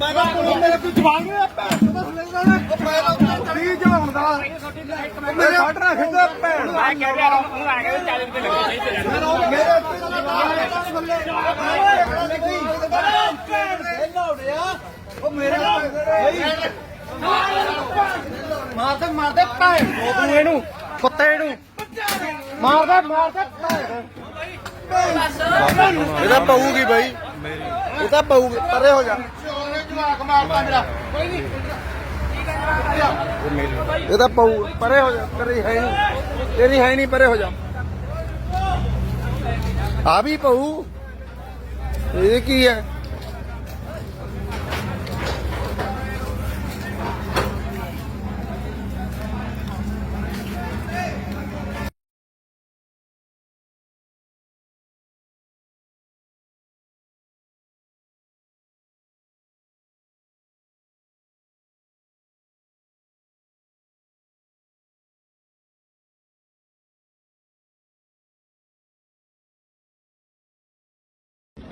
ਮੈਂ ਤਾਂ ਕੋਲੋਂ ਮੇਰੇ ਕੋਈ ਜਵਾਨ ਨਹੀਂ ਭੈਣ ਦਾ ਸੁਣੇਗਾ ਨਾ ਮੈਂ ਤਾਂ ਕੀ ਜਵਾਨ ਦਾ ਮੇਰੇ ਫਾਟਣਾ ਖਿੱਚਦਾ ਭੈਣ। ਦਾ ਮੈਂ ਕਹਿ ਰਿਹਾ ਉਹਨੂੰ ਆ ਕੇ 40 ਰੁਪਏ ਲੱਗੇ ਨਹੀਂ ਤੇਰੇ ਮੇਰੇ ਉਹ ਮੇਰੇ ਮਾਰਦੇ ਮਾਰਦੇ ਭੈਣ ਤੂੰ ਇਹਨੂੰ ਕੁੱਤੇ ਨੂੰ ਮਾਰਦੇ ਮਾਰਦੇ ਭੈਣ। ਇਹ ਤਾਂ ਪਊਗੀ ਬਾਈ। ਇਹ ਤਾਂ ਪਊਗੀ ਪਰੇ ਹੋ ਜਾ। ਜਵਾਕ ਮਾਰਦਾ ਮੇਰਾ। ਕੋਈ ਨਹੀਂ ਇਹ ਤਾਂ ਪਊ, ਪਰੇ ਹੋ ਜਾ, ਤੇਰੀ ਹੈ ਨਹੀਂ। ਤੇਰੀ ਹੈ ਨਹੀਂ, ਪਰੇ ਹੋ ਜਾ। ਆ ਵੀ ਪਊ। ਇਹ ਕੀ ਹੈ?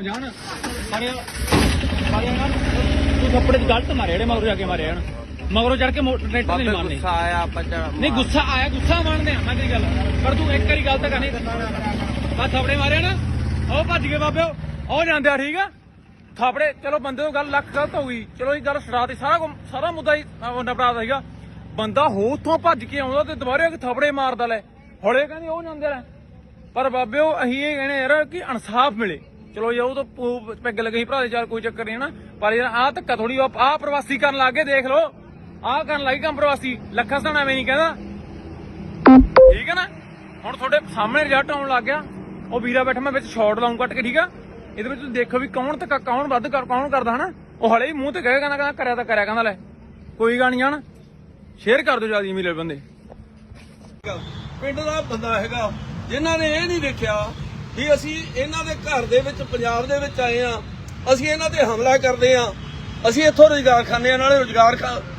ਜਾਣ। ਮਾਰਿਆ ਮਾਰਿਆ ਨਾ ਤੂੰ ਥੱਪੜੇ ਚ ਗਲਤ ਮਾਰਿਆ ਜਿਹੜੇ ਮਗਰੋਂ ਜਾ ਕੇ ਮਾਰਿਆ ਹਨ ਮਗਰੋਂ ਚੜ ਕੇ ਮੋਟਰ ਟਰੈਕਟਰ ਨਹੀਂ ਮਾਰਨੇ। ਗੁੱਸਾ ਆਇਆ ਬੱਚਾ ਨਹੀਂ ਗੁੱਸਾ ਆਇਆ ਗੁੱਸਾ ਮੰਨਦੇ ਆ ਮੈਂ ਤੇਰੀ ਗੱਲ ਪਰ ਤੂੰ ਇੱਕ ਵਾਰੀ ਗੱਲ ਤਾਂ ਕਰਨੀ। ਆ ਥਾਪੜੇ ਮਾਰਿਆ ਨਾ। ਉਹ ਭੱਜ ਗਏ ਬਾਬਿਓ ਉਹ। ਜਾਂਦੇ ਆ ਠੀਕ ਆ। ਥਾਪੜੇ ਚਲੋ ਬੰਦੇ ਤੋਂ ਗੱਲ ਲੱਖ ਗਲਤ ਹੋ ਗਈ। ਚਲੋ ਇਹ ਗੱਲ ਸਰਾਤੀ ਸਾਰਾ ਮੁੱਦਾ ਹੀ ਨਪਰਾਤ ਹੈਗਾ ਬੰਦਾ ਹੋ ਉੱਥੋਂ ਭੱਜ ਕੇ ਆਉਂਦਾ ਤੇ ਦੁਬਾਰੇ ਆ ਕੇ ਥਾਪੜੇ ਮਾਰਦਾ ਲੈ। ਹੌਲੇ ਕਹਿੰਦੇ ਉਹ ਜਾਂਦੇ ਲੈ। ਪਰ ਬਾਬਿਓ ਅਸੀਂ ਇਹ ਕਹਿੰਦੇ ਯਾਰ ਕਿ ਇਨਸਾਫ ਮਿਲੇ। ਚਲੋ ਯਾਰ ਉਹ ਤਾਂ ਪੈਗ ਲੱਗੇ ਸੀ ਭਰਾ ਦੇ, ਚੱਲ ਕੋਈ ਚੱਕਰ ਨਹੀਂ ਹਨਾ। ਪਰ ਯਾਰ, ਆਹ ਧੱਕਾ ਥੋੜੀ ਆਹ ਪ੍ਰਵਾਸੀ ਕਰਨ ਲੱਗ ਗਏ, ਦੇਖ ਲਓ। ਆਹ ਕਰਨ ਲੱਗ ਕੰਮ ਪ੍ਰਵਾਸੀ। ਲੱਖਾਂ ਸਤਾਣਾ ਐਵੇਂ ਨਹੀਂ ਕਹਿੰਦਾ। ਠੀਕ ਹੈ ਨਾ? ਹੁਣ ਤੁਹਾਡੇ ਸਾਹਮਣੇ ਰਿਜ਼ਲਟ ਆਉਣ ਲੱਗ ਗਿਆ। ਉਹ ਵੀਰਾ ਬੈਠਾ, ਮੈਂ ਵਿੱਚ ਸ਼ਾਟ ਲਾਉਂ ਕੱਟ ਕੇ, ਠੀਕ ਆ? ਇਹਦੇ ਵਿੱਚ ਤੁਸੀਂ ਦੇਖੋ ਵੀ ਕੌਣ ਤੇ ਕੌਣ ਵੱਧ ਕਰ, ਕੌਣ ਕਰਦਾ ਹਨਾ? ਉਹ ਹਲੇ ਹੀ ਮੂੰਹ ਤੇ ਕਹੇ, ਕਹਿੰਦਾ ਕਹਿੰਦਾ, ਕਰਿਆ ਤਾਂ ਕਰਿਆ, ਕਹਿੰਦਾ, ਲੈ, ਕੋਈ ਗੱਲ ਨਹੀਂ, ਹਨਾ? ਸ਼ੇਅਰ ਕਰ ਦਿਓ ਜ਼ਿਆਦਾ ਮਿਲੇ ਬੰਦੇ। ਪਿੰਡ ਦਾ ਬੰਦਾ ਹੈਗਾ, ਜਿਨ੍ਹਾਂ ਨੇ ਇਹ ਨਹੀਂ ਦੇਖਿਆ ਕਿ ਅਸੀਂ ਇਹਨਾਂ ਦੇ ਘਰ ਦੇ ਵਿੱਚ, ਪੰਜਾਬ ਦੇ ਵਿੱਚ ਆਏ ਆ ਅਸੀਂ ਇਹਨਾਂ ਤੇ ਹਮਲਾ ਕਰਦੇ ਆ ਅਸੀਂ ਇੱਥੋਂ ਰੋਜ਼ਗਾਰ ਖਾਂਦੇ ਆ ਨਾਲੇ ਰੋਜ਼ਗਾਰ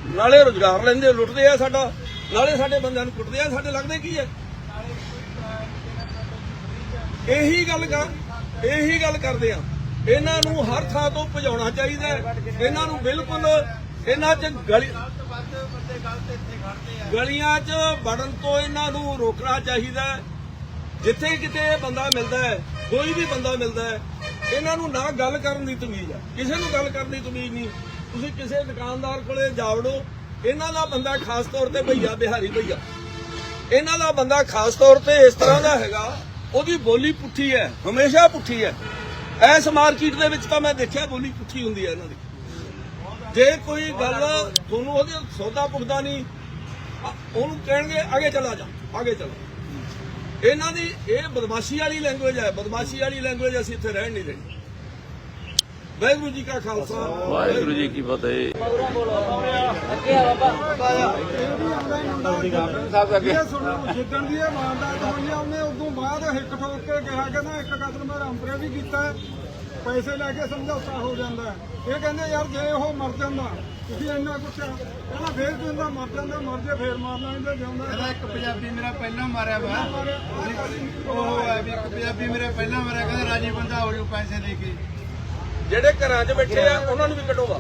ਨਾਲੇ ਰੋਜ਼ਗਾਰ ਲੈਂਦੇ, ਲੁੱਟਦੇ ਆ ਸਾਡਾ। ਨਾਲੇ ਸਾਡੇ ਬੰਦਿਆਂ ਨੂੰ ਕੁੱਟਦੇ ਆ, ਸਾਡੇ ਲੱਗਦੇ ਕੀ ਹੈ ਇਹੀ ਗੱਲ ਕਰ, ਇਹੀ ਗੱਲ ਕਰਦੇ ਆ। ਇਹਨਾਂ ਨੂੰ ਹਰ ਥਾਂ ਤੋਂ ਭਜਾਉਣਾ ਚਾਹੀਦਾ ਇਹਨਾਂ ਨੂੰ ਬਿਲਕੁਲ ਇਹਨਾਂ 'ਚ ਗਲੀ ਗਲੀਆਂ 'ਚ ਵੜਨ ਤੋਂ ਇਹਨਾਂ ਨੂੰ ਰੋਕਣਾ ਚਾਹੀਦਾ ਜਿੱਥੇ ਕਿਤੇ ਇਹ ਬੰਦਾ ਮਿਲਦਾ ਹੈ, ਕੋਈ ਵੀ ਬੰਦਾ ਮਿਲਦਾ ਹੈ, ਇਹਨਾਂ ਨੂੰ ਨਾ ਗੱਲ ਕਰਨ ਦੀ ਤਮੀਜ਼ ਹੈ ਕਿਸੇ ਨੂੰ ਗੱਲ ਕਰਨ ਦੀ ਤਮੀਜ਼ ਨਹੀਂ। ਤੁਸੀਂ ਕਿਸੇ ਦੁਕਾਨਦਾਰ ਕੋਲੇ ਜਾਵੜੋ, ਇਹਨਾਂ ਦਾ ਬੰਦਾ ਖਾਸ ਤੌਰ ਤੇ ਭਈਆ, ਬਿਹਾਰੀ ਭਈਆ। ਇਹਨਾਂ ਦਾ ਬੰਦਾ ਖਾਸ ਤੌਰ ਤੇ ਇਸ ਤਰ੍ਹਾਂ ਦਾ ਹੈਗਾ, ਉਹਦੀ ਬੋਲੀ ਪੁੱਠੀ ਹੈ, ਹਮੇਸ਼ਾ ਪੁੱਠੀ ਹੈ। ਐਸ ਮਾਰਕੀਟ ਦੇ ਵਿੱਚ ਤਾਂ ਮੈਂ ਦੇਖਿਆ ਬੋਲੀ ਪੁੱਠੀ ਹੁੰਦੀ ਹੈ ਇਹਨਾਂ ਦੀ। ਜੇ ਕੋਈ ਗੱਲ ਤੁਹਾਨੂੰ ਉਹਦੇ ਸੌਦਾ ਪੁੱਛਦਾ ਨਹੀਂ ਉਹਨੂੰ ਕਹਿਣਗੇ, ਅੱਗੇ ਚਲਾ ਜਾ, ਅੱਗੇ ਚਲਾ ਇਹਨਾਂ ਦੀ ਇਹ ਬਦਮਾਸ਼ੀ ਵਾਲੀ ਲੈਂਗੁਏਜ ਹੈ। ਬਦਮਾਸ਼ੀ ਵਾਲੀ ਲੈਂਗੁਏਜ ਅਸੀਂ ਇੱਥੇ ਰਹਿਣ ਨਹੀਂ ਦੇਣੀ। ਵਾਹਿਗੁਰੂ ਜੀ ਕਾ ਖਾਲਸਾ। ਵਾਹਿਗੁਰੂ ਜੀ ਕੀ ਫਤਿਹ। ਜਿੱਦਣ ਦੀ ਇਹ ਵਾਰਦਾਤ ਹੋਈ ਆ ਉਹਨੇ ਉਦੋਂ ਬਾਅਦ ਹਿੱਕ ਠੋਕ ਕੇ ਕਿਹਾ ਕਿ ਨਾ ਇੱਕ ਕਦਮ ਮੈਂ ਰਾਮਪੁਰੇ ਵੀ ਕੀਤਾ ਹੈ। ਪੈਸੇ ਲੈ ਕੇ ਸਮਝੌਤਾ ਹੋ ਜਾਂਦਾ ਹੈ। ਇਹ ਕਹਿੰਦੇ ਯਾਰ ਜੇ ਉਹ ਮਰ ਜਾਂਦਾ ਤੁਸੀਂ ਇੰਨਾ ਕੁਛ ਕਹਿੰਦਾ ਫੇਰ ਕਹਿੰਦਾ ਮਰ ਜਾਂਦਾ ਮਰ ਜੇ ਫੇਰ ਮਾਰਨਾ ਇਹਦਾ ਜਿਉਂਦਾ ਇਹਦਾ ਇੱਕ ਪੰਜਾਬੀ ਮੇਰਾ ਪਹਿਲਾਂ ਮਾਰਿਆ ਵਾ। ਉਹ ਹੈ ਵੀ ਇੱਕ ਪੰਜਾਬੀ ਮੇਰਾ ਪਹਿਲਾਂ ਮਾਰਿਆ ਕਹਿੰਦਾ ਰਾਜੀ ਬੰਦਾ ਹੋ ਜੂ ਪੈਸੇ ਦੇ ਕੇ। ਜਿਹੜੇ ਘਰਾਂ 'ਚ ਬੈਠੇ ਆ ਉਹਨਾਂ ਨੂੰ ਵੀ ਕੱਢੋਗਾ।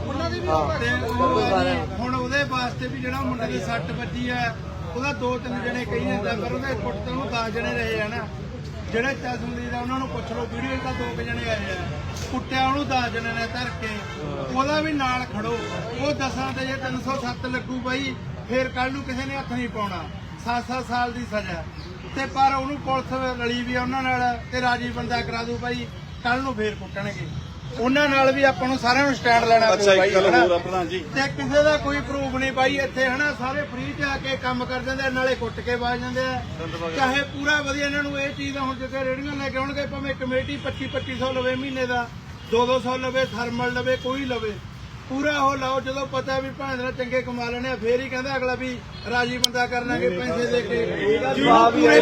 ਤੇ ਉਹ ਹੈ ਜੀ, ਹੁਣ ਉਹਦੇ ਵਾਸਤੇ ਵੀ ਜਿਹੜਾ ਮੁੰਡੇ ਦੀ ਸੱਟ ਵੱਜੀ ਆ ਉਹਦਾ ਦੋ ਤਿੰਨ ਜਣੇ ਕਹੀ ਜਾਂਦਾ ਪਰ ਉਹਦੇ ਕੁੱਟ ਤੇ ਉਹਨੂੰ 10 ਜਣੇ ਰਹੇ ਆ ਨਾ। ਜਿਹੜੇ ਚਸਮਦੀ ਦਾ ਉਹਨਾਂ ਨੂੰ ਪੁੱਛ ਲਓ, ਵੀਡੀਓ ਦਾ ਦੋ ਕੁ ਜਣੇ ਆਏ ਆ। ਕੁੱਟਿਆ ਉਹਨੂੰ 10 ਜਣੇ ਨੇ ਧਰ ਕੇ, ਉਹਦਾ ਵੀ ਨਾਲ ਖੜੋ। ਉਹ ਦਸਾਂ ਤੇ ਜੇ 307 ਲੱਗੂ ਬਾਈ, ਫੇਰ ਕੱਲ ਨੂੰ ਕਿਸੇ ਨੇ ਹੱਥ ਨਹੀਂ ਪਾਉਣਾ। 7-7 ਸਾਲ ਦੀ ਸਜ਼ਾ। ਤੇ ਪਰ ਉਹਨੂੰ ਪੁਲਿਸ ਰਲੀ ਵੀ ਆ ਉਹਨਾਂ ਨਾਲ ਤੇ ਰਾਜੀ ਬੰਦਾ ਕਰਾ ਦੂ ਬਾਈ ਕੱਲ ਨੂੰ ਫੇਰ ਕੁੱਟਣਗੇ। ਉਹਨਾਂ ਨਾਲ ਵੀ ਆਪਾਂ ਨੂੰ ਸਾਰਿਆਂ ਨੂੰ ਸਟੈਂਡ ਲੈਣਾ ਪਊ ਬਾਈ ਹਨਾ? ਤੇ ਕਿਸੇ ਦਾ ਕੋਈ ਪ੍ਰੂਫ ਨਹੀਂ ਬਾਈ ਇੱਥੇ ਹਨਾ ਸਾਰੇ ਫ੍ਰੀ ਚ ਆ ਕੇ ਕੰਮ ਕਰ ਜਾਂਦੇ ਨਾਲੇ ਕੁੱਟ ਕੇ ਬਾਜ ਜਾਂਦੇ ਆ ਚਾਹੇ ਪੂਰਾ ਵਧੀਆ ਇਹਨਾਂ ਨੂੰ ਇਹ ਚੀਜ਼ ਦਾ ਹੁਣ ਜਿੱਥੇ ਰੇੜੀਆਂ ਲੈ ਕੇ ਆਉਣਗੇ ਭਾਵੇਂ ਕਮੇਟੀ 25 2500 ਲਵੇ ਮਹੀਨੇ ਦਾ 2 200 ਲਵੇ ਥਰਮਲ ਲਵੇ ਕੋਈ ਲਵੇ ਪੂਰਾ ਉਹ ਲਾਓ ਜਦੋਂ ਪਤਾ ਵੀ ਭਾਂ ਦਾ ਚੰਗੇ ਕਮਾ ਲੈਣੇ ਆ ਫੇਰ ਹੀ ਕਹਿੰਦਾ ਅਗਲਾ ਵੀ ਰਾਜੀ ਬੰਦਾ ਕਰ ਲਾਂਗੇ ਪੈਸੇ ਦੇ ਕੇ ਜਵਾਬ ਵੀ ਨਹੀਂ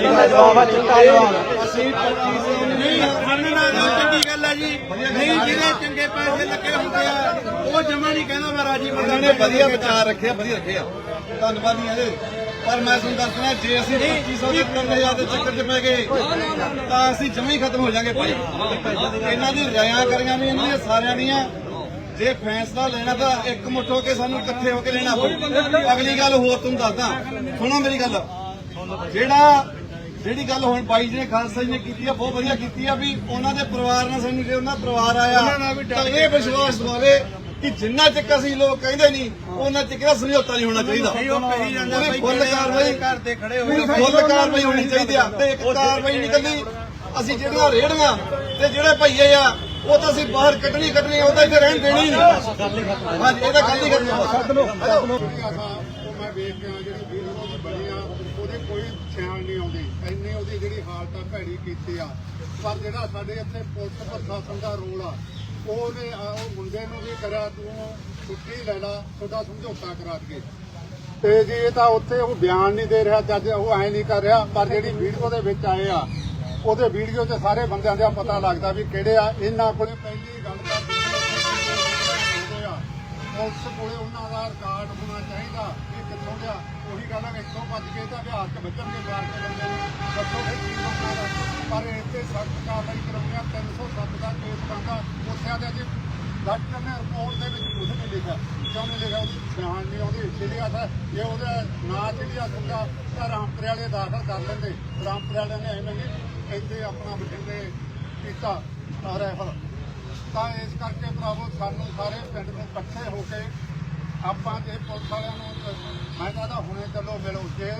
ਮੰਨਣਾ ਤਾਂ ਚੰਗੀ ਗੱਲ ਹੈ ਜੀ। ਨਹੀਂ ਜਿਹਦੇ ਚੰਗੇ ਪੈਸੇ ਲੱਗੇ ਹੁੰਦੇ ਆ ਉਹ ਜਮਾ ਨਹੀਂ ਕਹਿੰਦਾ ਮੈਂ ਰਾਜੀ ਬੰਦਾ ਨੇ ਵਧੀਆ ਵਿਚਾਰ ਰੱਖਿਆ ਵਧੀਆ ਰੱਖਿਆ। ਧੰਨਵਾਦੀ ਇਹਦੇ ਪਰ ਮੈਂ ਤੁਹਾਨੂੰ ਦੱਸਣਾ ਜੇ ਅਸੀਂ 2500 ਦੇ 3000 ਦੇ ਚੱਕਰ 'ਚ ਪੈ ਗਏ ਤਾਂ ਅਸੀਂ ਜਮੇ ਹੀ ਖਤਮ ਹੋ ਜਾਾਂਗੇ ਭਾਈ। ਇਹਨਾਂ ਦੀ ਰਿਆਇਆਂ ਕਰੀਆਂ ਵੀ ਇਹਨਾਂ ਦੀਆਂ ਸਾਰਿਆਂ ਦੀਆਂ। ਜੇ ਫੈਸਲਾ ਲੈਣਾ ਤਾਂ ਇੱਕ ਮੁੱਠ ਹੋ ਕੇ ਸਾਨੂੰ ਇਕੱਠੇ ਹੋ ਕੇ ਲੈਣਾ ਪਊ। ਅਗਲੀ ਗੱਲ ਹੋਰ ਤੁਹਾਨੂੰ ਦੱਸਦਾ। ਸੁਣੋ ਮੇਰੀ ਗੱਲ। ਜਿਹੜਾ ਜਿਹੜੀ ਗੱਲ ਹੁਣ ਬਾਈ ਜੀ ਨੇ ਖਾਲਸਾ ਜੀ ਨੇ ਕੀਤੀ ਆ ਬਹੁਤ ਵਧੀਆ ਕੀਤੀ ਆ ਵੀ ਉਹਨਾਂ ਦੇ ਪਰਿਵਾਰ ਨਾਲ ਸਾਨੂੰ ਜੇ ਉਹਨਾਂ ਦਾ ਪਰਿਵਾਰ ਆਇਆ ਤਾਂ ਇਹ ਵਿਸ਼ਵਾਸ ਦਵਾਵੇ ਕਿ ਜਿੰਨਾ ਚਿਰ ਅਸੀਂ ਲੋਕ ਕਹਿੰਦੇ ਨਹੀਂ ਉਹਨਾਂ ਚਿਰ ਇਹਦਾ ਸਮਝੌਤਾ ਨਹੀਂ ਹੋਣਾ ਚਾਹੀਦਾ। ਫੁੱਲ ਕਾਰਵਾਈ ਘਰ ਦੇ ਖੜੇ ਪੂਰੀ ਫੁੱਲ ਕਾਰਵਾਈ ਹੋਣੀ ਚਾਹੀਦੀ ਆ ਤੇ ਇੱਕ ਕਾਰਵਾਈ ਨਿਕਲਦੀ ਅਸੀਂ ਜਿਹੜੀਆਂ ਰੇੜੀਆਂ ਤੇ ਜਿਹੜੇ ਭਈਏ ਆ ਉਹ ਤਾਂ ਅਸੀਂ ਬਾਹਰ ਕੱਢਣੀ ਕੱਢਣੀ ਉਹ ਤਾਂ ਇੱਥੇ ਰਹਿਣ ਦੇਣੀ ਨਹੀਂ। ਹਾਂਜੀ ਇਹਦਾ ਗੱਲ ਹੀ ਕਰਨੀ ਵੇਖ ਕੇ ਜਿਹੜੀ ਵੀਡੀਓ ਦੀ ਬਣੀ ਆ ਉਹਦੇ ਕੋਈ ਸਿਆਣ ਨਹੀਂ ਆਉਂਦੀ। ਇੰਨੀ ਉਹਦੀ ਜਿਹੜੀ ਹਾਲਤ ਆ, ਭੈੜੀ ਕੀਤੀ ਆ। ਪਰ ਜਿਹੜਾ ਸਾਡੇ ਇੱਥੇ ਪੁਲਿਸ ਪ੍ਰਸ਼ਾਸਨ ਦਾ ਰੋਲ ਆ, ਉਹਨੇ, ਆ, ਉਹ ਮੁੰਡੇ ਨੂੰ ਵੀ ਕਰਿਆ, ਤੂੰ ਛੁੱਟੀ ਲੈ ਲਾ ਤੁਹਾਡਾ ਸਮਝੌਤਾ ਕਰਾ ਦਈਏ। ਤੇ ਜੀ, ਇਹ ਤਾਂ ਉੱਥੇ ਉਹ ਬਿਆਨ ਨਹੀਂ ਦੇ ਰਿਹਾ, ਜੱਜ ਉਹ ਐ ਨਹੀਂ ਕਰ ਰਿਹਾ, ਪਰ ਜਿਹੜੀ ਵੀਡੀਓ ਦੇ ਵਿੱਚ ਆਏ ਆ, ਉਹਦੇ ਵੀਡੀਓ 'ਚ ਸਾਰੇ ਬੰਦਿਆਂ ਦਾ ਪਤਾ ਲੱਗਦਾ ਵੀ ਕਿਹੜੇ ਆ, ਇਹਨਾਂ ਕੋਲੇ ਪਹਿਲੀ ਗੱਲ ਤਾਂ ਹੁੰਦੇ ਆ ਪੁਲਿਸ ਕੋਲੇ ਉਹਨਾਂ ਦਾ ਰਿਕਾਰਡ ਹੋਣਾ ਚਾਹੀਦਾ ਇਹ ਕਿੱਥੋਂ ਗਿਆ ਉਹੀ ਗੱਲ ਹੈ ਕਿ ਇੱਥੋਂ ਭੱਜ ਕੇ ਤਾਂ ਬਿਹਾਰ ਚ ਵੱਜਣਗੇ ਮਾਰ ਕੇ ਬੰਦੇ ਦੱਸੋ ਫਿਰ ਕੀ ਬਣਨਾ ਦਾ ਪਰ ਇੱਥੇ ਸਖਤ ਕਾਰਵਾਈ ਕਰਾਉਣੀ ਆ 307 ਦਾ ਕੇਸ ਬਣਦਾ, ਉੱਥੇ ਆ ਜੀ ਡਾਕਟਰ ਨੇ ਰਿਪੋਰਟ ਦੇ ਵਿੱਚ ਕੁਝ ਨਹੀਂ ਲਿਖਿਆ, ਕਿਉਂ ਨਹੀਂ ਲਿਖਿਆ? ਉਹਦੀ ਪਛਾਣ ਨਹੀਂ ਆਉਂਦੀ ਸੀਰੀਅਸ ਹੈ। ਜੇ ਉਹਦਾ ਨਾਂ ਸੀਰੀਅਸ ਹੁੰਦਾ, ਤਾਂ ਰਾਮਪੁਰੇ ਵਾਲੇ ਦਾਖਲ ਕਰ ਲੈਂਦੇ। ਰਾਮਪੁਰੇ ਵਾਲਿਆਂ ਨੇ ਐਵੇਂ ਨਹੀਂ ਇੱਥੇ ਆਪਣਾ ਬਠਿੰਡੇ ਕੀਤਾ ਰੈਫਰ ਤਾਂ ਇਸ ਕਰਕੇ ਭਰਾਵੋ ਸਾਨੂੰ ਸਾਰੇ ਪਿੰਡ ਨੂੰ ਇਕੱਠੇ ਹੋ ਕੇ ਆਪਾਂ ਜੇ ਪੁਲਿਸ ਵਾਲਿਆਂ ਨੂੰ ਮੈਂ ਕਹਿੰਦਾ ਹੁਣੇ ਚੱਲੋ ਮਿਲੋ। ਜੇ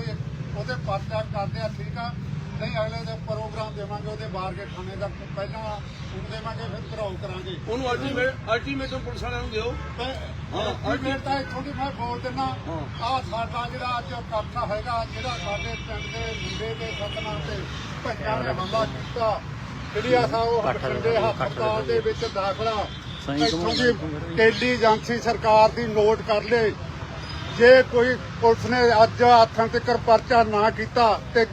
ਉਹਦੇ ਪਰਚਾ ਕਰਦੇ ਆ ਠੀਕ ਆ। ਨਹੀਂ ਅਗਲੇ ਦੇ ਪ੍ਰੋਗਰਾਮ ਦੇਵਾਂਗੇ ਉਹਦੇ ਬਾਹਰ ਕੇ ਥਾਣੇ ਦਾ ਪਹਿਲਾਂ ਹੁਣ ਦੇਵਾਂਗੇ ਫਿਰ ਘਰਾਓ ਕਰਾਂਗੇ। ਉਹਨੂੰ ਅਲਟੀਮੇਟ ਅਲਟੀਮੇਟਮ ਪੁਲਿਸ ਵਾਲਿਆਂ ਨੂੰ ਦਿਓ। ਹਾਂ ਫਿਰ ਤਾਂ ਇੱਥੋਂ ਦੀ ਮੈਂ ਬੋਲ ਦਿੰਦਾ। ਆ ਸਾਡਾ ਜਿਹੜਾ ਅੱਜ ਇਕੱਠਾ ਹੈਗਾ ਜਿਹੜਾ ਸਾਡੇ ਪਿੰਡ ਦੇ ਮੁੰਡੇ ਦੇ ਸਤਨਾਮ ਤੇ ਭੱਜਾਂ ਨੇ ਹਮਲਾ ਕੀਤਾ ਜਿਹੜੀ ਆ ਉਹ ਬਠਿੰਡੇ ਹਸਪਤਾਲ ਦੇ ਵਿੱਚ ਦਾਖਲਾ। ਇੱਥੋਂ ਦੀ ਇੰਟੈਲੀਜੈਂਸੀ ਸਰਕਾਰ ਦੀ ਨੋਟ ਕਰ ਲੇ। ਜੇ ਕੋਈ ਪੁਲਿਸ ਨੇ ਅੱਜ ਹੱਥਾਂ ਤੇ ਪਰਚਾ ਨਾ ਕੀਤਾ ਤੇ